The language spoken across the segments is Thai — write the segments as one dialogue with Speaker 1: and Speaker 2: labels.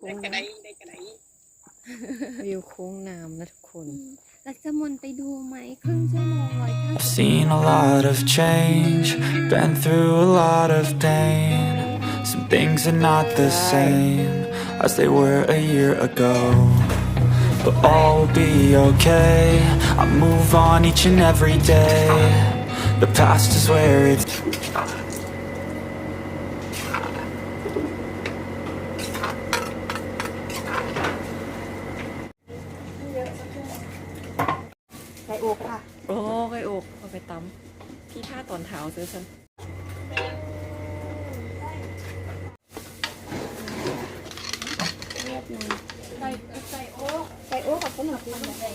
Speaker 1: ได้กระไดได้กระได
Speaker 2: วิวโค้งน้ำนะทุกคน
Speaker 3: ลักษมนไปดูไหมครึ่งชั่วโมงร้อยเก้า
Speaker 4: I've seen a lot of change, been through a lot of pain. Some things are not the same as they were a year ago. But all will be okay. I move on each and every day. The past is where it's.
Speaker 2: ซื้อฉัน
Speaker 3: ใส่ใส่โอ๊กใส่โอ๊กกับขนมจีนแบบไหน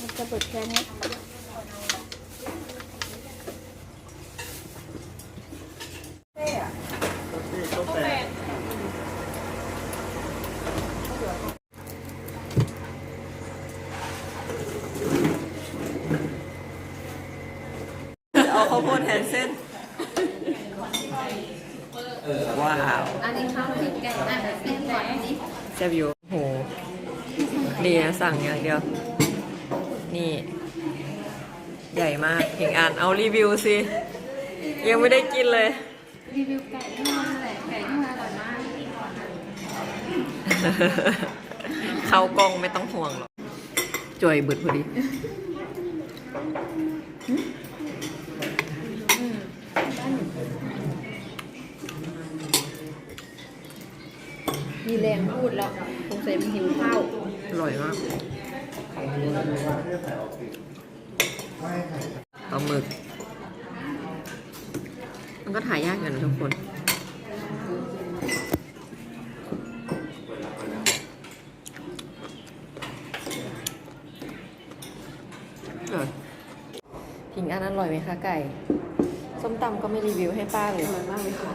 Speaker 3: มันจะเปิดแค่นี้
Speaker 2: เอาข้าวโพดแทนเส้น ว้าว
Speaker 3: อันนี้ข้าวพริกไก่อะเส้นหวานนี้
Speaker 2: แซ่บอยู่โอ้โห ดีนะสั่งอย่างเดียว นี่ ใหญ่มากเห็งอ่านเอารีวิวสิ ยังไม่ได้กินเลย
Speaker 3: รีวิวไก่ที่มันแหละไก่ที่มันอร่อยมาก
Speaker 2: เข้ากล้องไม่ต้องห่วงหรอกจอยเบิดพอดี
Speaker 3: มีแรงพูดแล้วคงใส่มันหิวข้าว
Speaker 2: อร่อยมากปลาหมึก มันก็ถ่ายยากอยู่นะทุกคนเออพิงอันอร่อยไหมคะไก่ ส้มตำก็ไม่รีวิวให้ป้าเลย อร่อยมากเลยค่ะ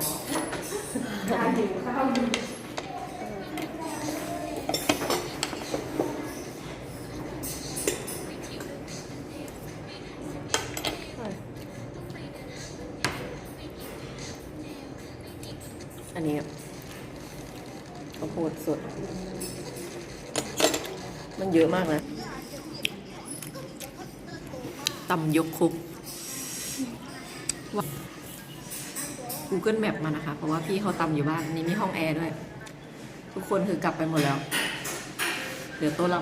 Speaker 2: สด มันเยอะมากนะตำยกคุก Google Map มานะคะ เพราะว่าพี่เขาตำอยู่บ้าน นี้มีห้องแอร์ด้วย ทุกคนคือกลับไปหมดแล้วเหลือโต๊ะเรา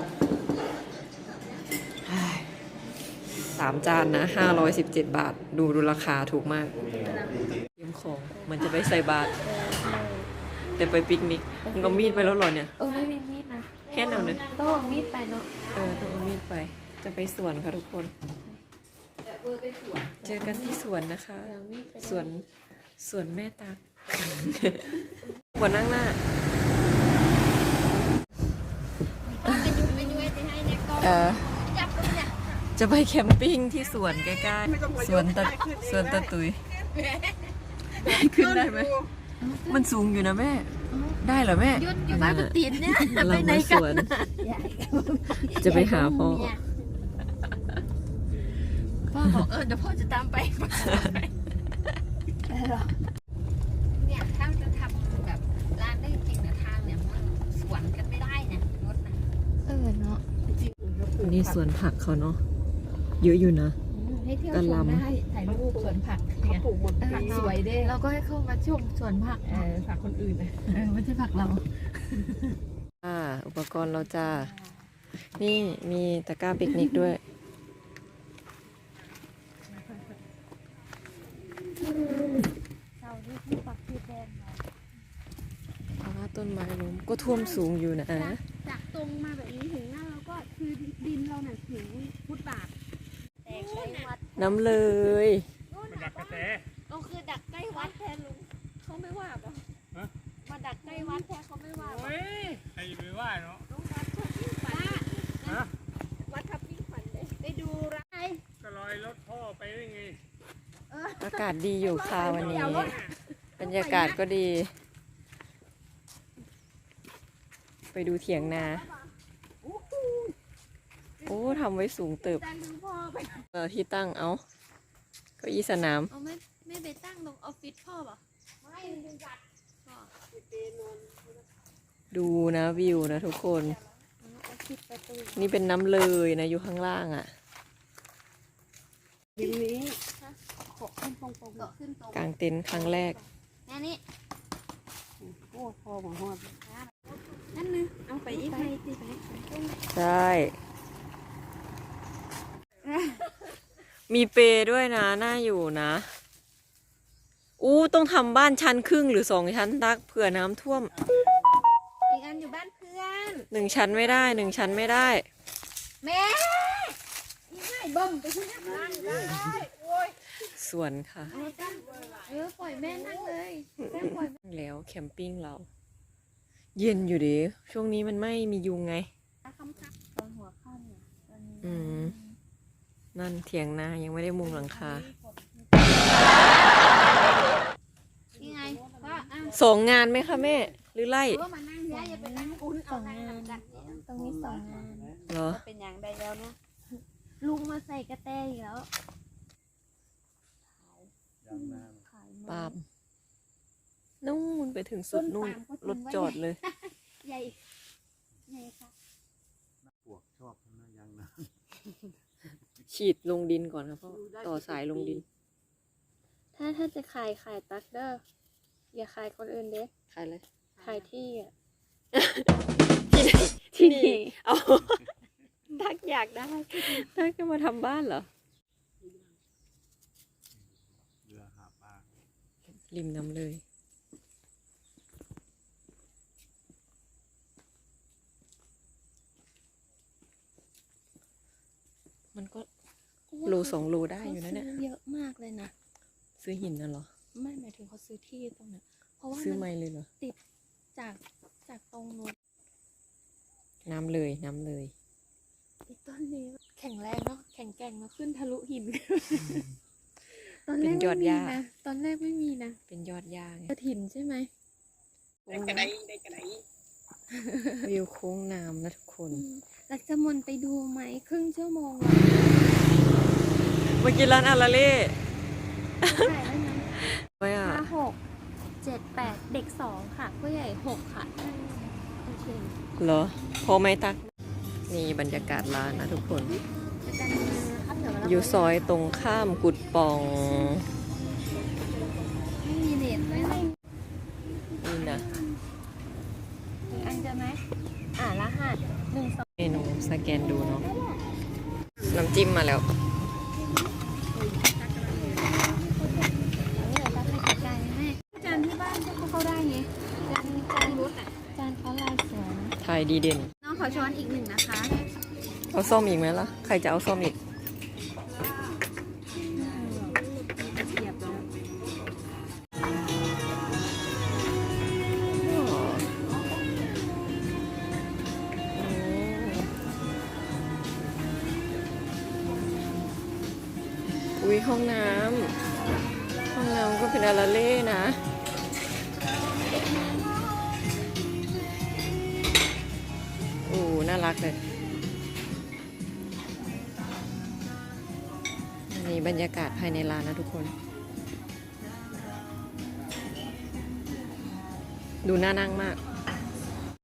Speaker 2: สามจานนะห้าร้อยสิบเจ็ดบาท ดูดูราคาถูกมากเตรียมของมือนจะไปใส่บาตร แต่ไปปิกนิกมึงเอามีดไปแล้วเหรอเนี่ย
Speaker 3: เออไม่มีมีดนะ
Speaker 2: แค่นั้นเลย
Speaker 3: ต้องเอามีดไปเนาะ
Speaker 2: เออต้องเอามีดไป จะไปสวนค่ะทุกคน เจอกันที่สวนนะคะ สวนสวนแม่ตากหัวนั่งหน้า
Speaker 3: ไปดูไปดูไปให้เนี่ยก็
Speaker 2: เออ
Speaker 3: จับตรงเนี่ย
Speaker 2: จะไปแคมปิ้งที่สวนใกล้ๆ สวนตะสวนตะตุย ขึ้นได้ไหม มันสูงอยู่นะแม่ ได้เหรอแม่
Speaker 3: ยุ่นอยู่บ้านปตีนเนี่ย
Speaker 2: เรา
Speaker 3: ไปไหน
Speaker 2: มาส
Speaker 3: กัน
Speaker 2: วนจะไปหาพ่อ
Speaker 3: พ่อบอกเออเดี๋ยวพ่อจะตามไปเนี่ยถ้าจะทำแบบร้านได้จริงนะทางเนี่ยมันสวนกันไม่ได้เนี่ยรถนะเออเนาะ
Speaker 2: นี่สวนผักเขาเนาะเยอะอยู่นะ
Speaker 3: ให้เที่ยว
Speaker 2: กะ
Speaker 3: ช
Speaker 2: ห
Speaker 3: ม
Speaker 2: ล่ำ
Speaker 3: ได้ถ่ายรูปสวนผักเนี่ย
Speaker 1: ปลูกหมด
Speaker 3: ผักสวยเด้เราก็ให้เข้ามาชมสวนผัก
Speaker 1: เออฝากคนอื่นนะ
Speaker 3: เออไม่ใช่ผักเรา
Speaker 2: อ่าอุปกรณ์เราจ้านี่มีตะกร้าปิกนิกด้วย
Speaker 3: เสาที่ที่ปักที่แดง
Speaker 2: เพราะว่าต้นไม้ล้มก็ท่วมสูงอยู่นะ
Speaker 5: จากตรงมาแบบนี้ถึงหน้าเราก็คือดินเราเนี่ยถึงฟุตบาท
Speaker 3: แตกใกล้วัด
Speaker 2: น้ำเลย
Speaker 5: ก็คือดักใกล้วัดแทนลุงเขาไม่ว่าปะมาดักใกล้วัดแทนเขาไม่ว่าปะ
Speaker 1: ใครไปว่าเนาะ
Speaker 5: ลุงวัดทับยิ่งฝันนะวัดทับยิ่งฝันเลยได้ดูไร
Speaker 1: ก็ลอยรถพ่อไปได้ไง
Speaker 2: อากาศดีอยู่ค่ะวันนี้ บรรยากาศก็ดี ไปดูเถียงนา โอ้ทำไว้สูงเติบ
Speaker 5: ดันดูพ่อไป
Speaker 2: เออที่ตั้งเอาเก็อีสนาม
Speaker 5: เอาไม่ไม่ไปตั้งตรงออฟฟิศพ่อปะไม่ลุงจัด
Speaker 2: ดูนะวิวนะทุกคน
Speaker 3: เอาคิดประตู
Speaker 2: นี่เป็นน้ำเลยนะอยู่ข้างล่างอะ่ะ
Speaker 6: ดินนี้
Speaker 3: โขกขึ้นตรงตรง
Speaker 5: เกาะขึ้นตรง
Speaker 2: กลางเต็นท์ครั้งแรก
Speaker 5: แค่นี้
Speaker 6: โอ้พอของหอด
Speaker 5: นั่นนึงเอาไปอีกไปติไป
Speaker 2: ใช่ มีเปรด้วยนะ น่าอยู่นะ อู้ต้องทำบ้านชั้นครึ่งหรือสองชั้นตักเผื่อน้ำท่วม
Speaker 5: อีกอันอยู่บ้านเพื่อน
Speaker 2: หนึ่งชั้นไม่ได้หนึ่งชั้นไม่ได้
Speaker 5: แม่อีกไม่บ่มไปที่นั่นได้โอ้ย
Speaker 2: สวนค่ะ
Speaker 3: เออปล่อยแม่นั่งเลยแม่ปล่อย
Speaker 2: แล้วแคมปิ้งเรา เย็นอยู่ดิช่วงนี้มันไม่มียุงไง
Speaker 3: คำคับตอนหัวค่ำเนี่ยตอนนี้
Speaker 2: อืม นั่นเถียงนายังไม่ได้มุงหลังคา
Speaker 5: ยังไงว่าอ้าว
Speaker 2: สองงานไหมคะแม่ หรือไล่
Speaker 5: ว่ามานั่งเนี้ยอย่าไปนั่งอุ้นเอานั่งหลังกันเนี่ย
Speaker 3: ตรงนี้สองงาน
Speaker 2: เหรอ
Speaker 5: เป็นอย่างใดแล้วเนี่ย
Speaker 3: ลุงมาใส่กระแตอีกแล้วขาย
Speaker 2: ปาล์มนู่นไปถึงสุดนู่นรถจอดเลย
Speaker 3: ใหญ่ใหญ่ค่ะ
Speaker 1: ปวกชอบนะยังนะ
Speaker 2: ฉีดลงดินก่อนครับพ่อต่อสายลงดิน
Speaker 3: ถ้าถ้าจะขายขายตักเด้ออย่าขายคนอื่นเด้
Speaker 2: ใครเลย
Speaker 3: ขายที่อะ
Speaker 2: ที่ไหน
Speaker 3: ที่นี่
Speaker 2: เอาทักอยากได้ทักจะมาทำบ้านเหรอ
Speaker 1: เรือหาปลา
Speaker 2: ริมน้ำเลยมันก็ โลสองโลได้อยู่นะเนี่ย
Speaker 3: ขาซื้เยอะมากเลยนะ
Speaker 2: ซื้อหินน่ะเหรอ
Speaker 3: ไม่หมายถึงเขาซื้อที่ตรงเนี้ยเพราะว่า
Speaker 2: ซื้อ
Speaker 3: มัน
Speaker 2: ไม่เลยเหรอ
Speaker 3: จากจากตรงนู้น
Speaker 2: น้ำเลยน้ำเลย
Speaker 3: อีต้นนี้แข็งแรงเนาะแข็งแกร่งเนาะขึ้นทะลุหิน ตอนแร
Speaker 2: เป็
Speaker 3: ก
Speaker 2: นยอ
Speaker 3: ไม่
Speaker 2: ด
Speaker 3: มี
Speaker 2: หญ้า
Speaker 3: นะตอนแรกไม่มีนะ
Speaker 2: เป็นยอดยาไง
Speaker 3: กระถินใช่ไหม
Speaker 6: ได้กระไดได้กระได
Speaker 2: วิวโค้งน้ำนะทุกคน
Speaker 3: อืมรักจะมนไปดูไหมครึ่งชั่วโมงแล้ว
Speaker 2: เมื่อกี้ร้านอาราเล่
Speaker 3: ถ่ายแล้วนะ
Speaker 2: ไว้อะ
Speaker 3: ห้าหกเจ็ดแปดเด็กสองค่ะผู้ใหญ่หกค่ะโอเค
Speaker 2: เหรอพอไหมตัก นี่บรรยากาศร้านนะทุกคน
Speaker 3: อาจารย์นะครับเดี๋ยวเรา
Speaker 2: อยู่ซอยตรงข้ามกุดปอง
Speaker 3: จิ้ม
Speaker 2: มาแล้ว
Speaker 3: เออรับไปจัดการแม่จานที่บ้านก็เข้าได้ไงจานจานรถอะจานเขาลายสวยนะ
Speaker 2: ไทยดีเด่น
Speaker 5: น้องขอช้อนอีกหนึ่งนะคะ
Speaker 2: เอาส้มอีกไหมล่ะ ใครจะเอาส้มอีก อุ้ยห้องน้ำห้องน้ำก็เป็นอาราเล่นะโอ้น่ารักเลยนี่บรรยากาศภายในร้านนะทุกคน ดูน่านั่งมาก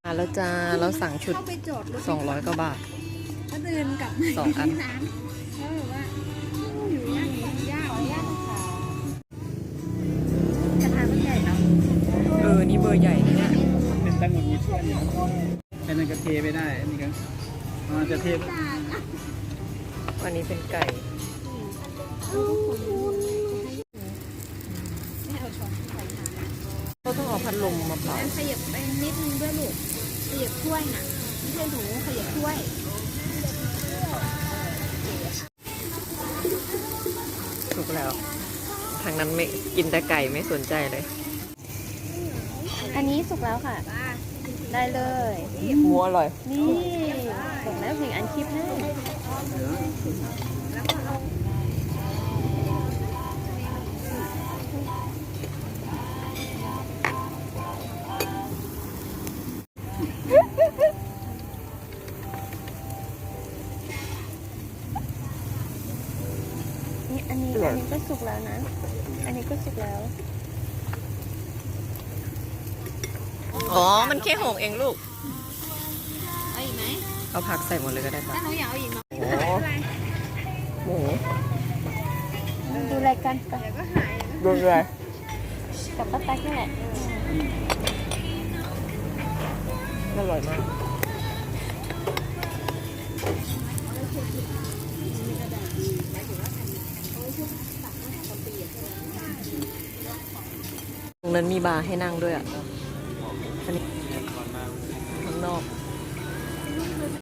Speaker 2: มาแล้วจ้าเราสั่งชุด
Speaker 5: เข้าไปจอดรถ
Speaker 2: 200กว่าบาท
Speaker 5: ก็เดินกลับมา
Speaker 2: สองอัน
Speaker 5: ที่ร้าน
Speaker 3: มัน
Speaker 6: จะเท
Speaker 2: วันนี้เป็นไก่
Speaker 5: ไม่เอาช้อนที่ใส่ทาน
Speaker 2: ก็ต้องเอาพัดลมมาเป่า
Speaker 5: อันขยับไปนิดนึงด้วยลูกขยับถ้วยน่ะไม่ใช่หนูขยับถ้วย
Speaker 2: ถูกแล้ว ทางนั้นไม่กินแต่ไก่ไม่สนใจเลย
Speaker 3: อันนี้สุกแล้วค่ะ ได้เลย
Speaker 2: หมูอร่อย
Speaker 3: นี่ส่งแล้วเพลงอันคลิปให้นี่อันนี้
Speaker 2: เหรอ
Speaker 3: อันนี้ก็สุกแล้วนะ อันนี้ก็สุกแล้ว
Speaker 2: อ๋อ มันแค่หกเองลูก
Speaker 5: เอาอีกไหม
Speaker 2: เอาผักใส่หมดเลยก็ได้ปะ
Speaker 5: ถ้าหนูอยากเอาอีกเนาะ
Speaker 2: โอ้โห
Speaker 3: ดูรายการไป
Speaker 2: ดูเลย
Speaker 3: กับป้าตั๊กนี่แหละ
Speaker 2: อร่อยมากตรงนั้นมีบาร์ให้นั่งด้วยอะ